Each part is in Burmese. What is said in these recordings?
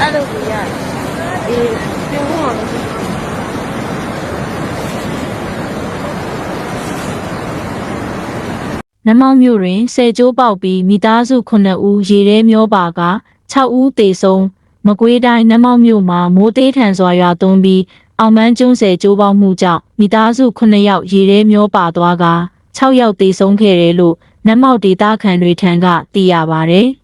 အဲ့လိုကိုရတယ်အေးပြုံးမှာမရှိဘူးနမောင်မြို့တွင်ဆယ်ကျိုးပေါက်ပြီးမိသားစု9ဦးရေထဲမျောပါက6ဦးသေဆုံးမကွေးတိုင်းနမောင်မြို့မှာမိုးသေးထန်စွာရွာသွန်းပြီးအောင်မန်းကျွန်းဆယ်ကျိုးပေါက်မှုကြောင့်မိသားစု9ယောက်ရေထဲမျောပါသွားက6ယောက်သေဆုံးခဲ့တယ်လို့နမောက်ဒေတာခန်တွေထံကသိရပါဗျ။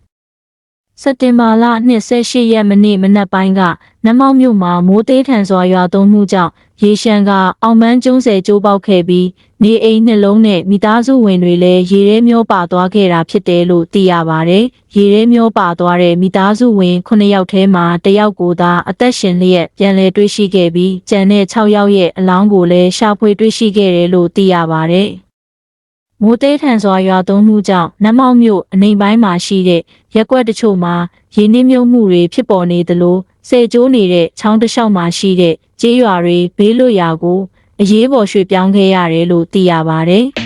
စက်တင်ဘာလ28ရက်မနေ့မနက်ပိုင်းကနမောက်မြို့မှာမိုးသေးထန်စွာရွာသွန်းမှုကြောင့်ရေရှမ်းကအောင်မန်းကျွန်းဆယ်ကျိုးပေါက်ခဲ့ပြီးနေအိမ်နှလုံးနဲ့မိသားစုဝင်တွေလည်းရေထဲမျောပါသွားခဲ့တာဖြစ်တယ်လို့သိရပါတယ်။ရေထဲမျောပါသွားတဲ့မိသားစုဝင်9ယောက်ထဲမှာတယောက်ကိုသာအသက်ရှင်လျက်ပြန်လည်တွေ့ရှိခဲ့ပြီးကျန်တဲ့6ယောက်ရဲ့အလောင်းကိုလည်းရှာဖွေတွေ့ရှိခဲ့တယ်လို့သိရပါတယ်။ မိုးသေးထန်စွာရွာသွန်းမှုကြောင့်နတ်မောက်မြို့အနိမ့်ပိုင်းမှာရှိတဲ့ရက်ကွက်တချို့မှာရေနစ်မြုပ်မှုတွေဖြစ်ပေါ်နေသလိုစေကျိုးနေတဲ့ချောင်းတစ်လျှောက်မှာရှိတဲ့ကျေးရွာတွေဘေးလွတ်ရာကိုအရေးပေါ်ရွှေ့ပြောင်းခဲ့ရတယ်လို့သိရပါတယ်။